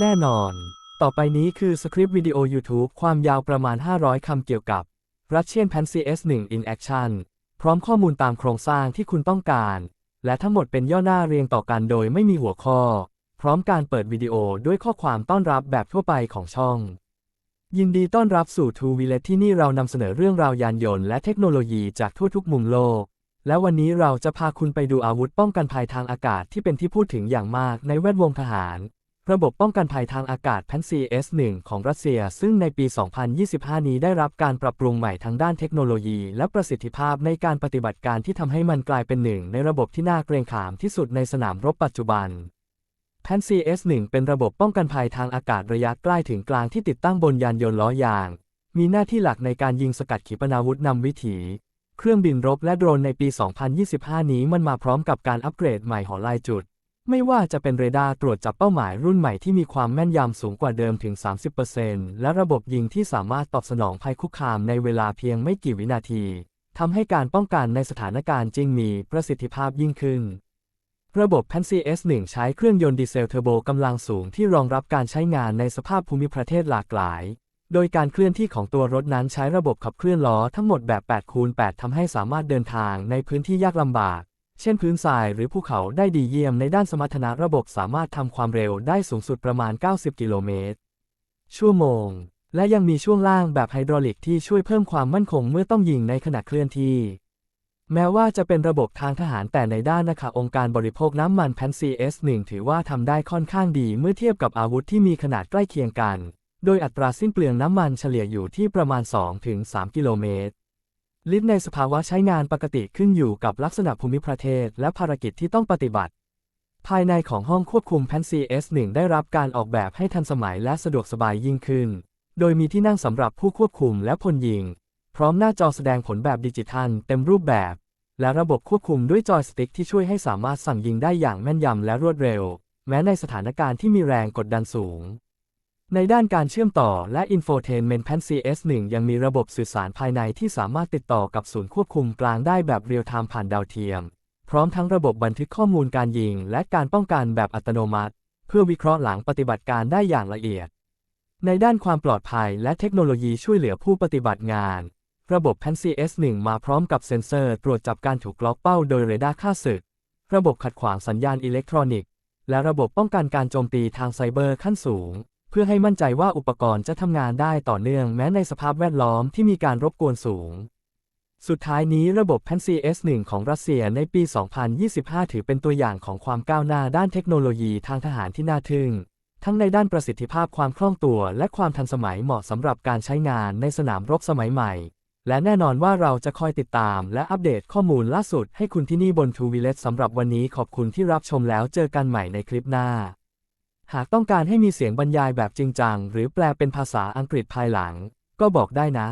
แน่นอน ต่อไปนี้คือสคริปต์วิดีโอ YouTube ความยาวประมาณ 500 คำเกี่ยวกับ Russian Pan CS1 in Action พร้อมข้อมูลตามโครงสร้างที่คุณต้องการ และทั้งหมดเป็นย่อหน้าเรียงต่อกันโดยไม่มีหัวข้อ พร้อมการเปิดวิดีโอด้วยข้อความต้อนรับแบบทั่วไปของช่อง ยินดีต้อนรับสู่ Two Villas ที่นี่เรานำเสนอเรื่องราวยานยนต์และเทคโนโลยีจากทั่วทุกมุมโลก และวันนี้เราจะพาคุณไปดูอาวุธป้องกันภัยทางอากาศที่เป็นที่พูดถึงอย่างมากในแวดวงทหาร ระบบป้องกันภัยทางอากาศแพนซี S1 ของรัสเซีย ซึ่งในปี 2025 นี้ได้รับการปรับปรุงใหม่ทั้งด้านเทคโนโลยีและประสิทธิภาพในการปฏิบัติการที่ทำให้มันกลายเป็นหนึ่งในระบบที่น่าเกรงขามที่สุดในสนามรบปัจจุบันแพน CS1 เป็นระบบป้องกันภัยทางอากาศระยะใกล้ถึงกลางที่ติดตั้งบนยานยนต์ล้อยาง มีหน้าที่หลักในการยิงสกัดขีปนาวุธนำวิถี เครื่องบินรบและโดรนในปี 2025 นี้มันมาพร้อมกับการอัปเกรดใหม่หอลายจุด ไม่ว่าจะเป็นเรดาร์ตรวจจับเป้าหมายรุ่นใหม่ที่มีความแม่นยำสูงกว่าเดิมถึง 30%และระบบยิงที่สามารถตอบสนองภัยคุกคามในเวลาเพียงไม่กี่วินาทีทำให้การป้องกันในสถานการณ์จริงมีประสิทธิภาพยิ่งขึ้น ระบบ p a n c S1 ใช้เครื่องยนต์ดีเซลเทอร์โบกำลังสูงที่รองรับการใช้งานในสภาพภูมิประเทศหลากหลาย โดยการเคลื่อนที่ของตัวรถนั้นใช้ระบบขับเคลื่อนล้อทั้งหมดแบบ8คูณ8ทำให้สามารถเดินทางในพื้นที่ยากลำบาก เช่นพื้นทรายหรือภูเขาได้ดีเยี่ยมในด้านสมรรถนะระบบสามารถทำความเร็วได้สูงสุดประมาณ 90 กิโลเมตร ชั่วโมง และยังมีช่วงล่างแบบไฮดรอลิกที่ช่วยเพิ่มความมั่นคงเมื่อต้องยิงในขณะเคลื่อนที่ แม้ว่าจะเป็นระบบทางทหารแต่ในด้านนะคะองค์การบริโภคน้ำมันแพน CS1 ถือว่าทำได้ค่อนข้างดีเมื่อเทียบกับอาวุธที่มีขนาดใกล้เคียงกัน โดยอัตราสิ้นเปลืองน้ำมันเฉลี่ยอยู่ที่ประมาณ 2-3 กิโลเมตร ลิฟตรในสภาวะใช้งานปกติขึ้นอยู่กับลักษณะภูมิประเทศและภารกิจที่ต้องปฏิบัติ ภายในของห้องควบคุมแพน CS1 ได้รับการออกแบบให้ทันสมัยและสะดวกสบายยิ่งขึ้น โดยมีที่นั่งสำหรับผู้ควบคุมและพลยิง พร้อมหน้าจอแสดงผลแบบดิจิทัลเต็มรูปแบบ และระบบควบคุมด้วยจอยสติ๊กที่ช่วยให้สามารถสั่งยิงได้อย่างแม่นยำและรวดเร็ว แม้ในสถานการณ์ที่มีแรงกดดันสูง ในด้านการเชื่อมต่อและ Infotainment Pan CS1 ยังมีระบบสื่อสารภายในที่สามารถติดต่อกับศูนย์ควบคุมกลางได้แบบเรียลไทม์ผ่านดาวเทียม พร้อมทั้งระบบบันทึกข้อมูลการยิง และการป้องกันแบบอัตโนมัติ เพื่อวิเคราะห์หลังปฏิบัติการได้อย่างละเอียด ในด้านความปลอดภัยและเทคโนโลยีช่วยเหลือผู้ปฏิบัติงาน ระบบ Pan CS1 มาพร้อมกับเซ็นเซอร์ตรวจจับการถูกล็อกเป้าโดยเรดาร์ค่าศึก ระบบขัดขวางสัญญาณอิเล็กทรอนิกส์ และระบบป้องกันการโจมตีทางไซเบอร์ขั้นสูง เพื่อให้มั่นใจว่าอุปกรณ์จะทำงานได้ต่อเนื่องแม้ในสภาพแวดล้อมที่มีการรบกวนสูง สุดท้ายนี้ระบบ Pan CS1 ของรัสเซียในปี 2025 ถือเป็นตัวอย่างของความก้าวหน้าด้านเทคโนโลยีทางทหารที่น่าทึ่ง ทั้งในด้านประสิทธิภาพความคล่องตัวและความทันสมัยเหมาะสำหรับการใช้งานในสนามรบสมัยใหม่ และแน่นอนว่าเราจะคอยติดตามและอัปเดตข้อมูลล่าสุดให้คุณที่นี่บนทูวิเลตสำหรับวันนี้ขอบคุณที่รับชมแล้วเจอกันใหม่ในคลิปหน้า หากต้องการให้มีเสียงบรรยายแบบจริงจัง หรือแปลเป็นภาษาอังกฤษภายหลัง ก็บอกได้นะ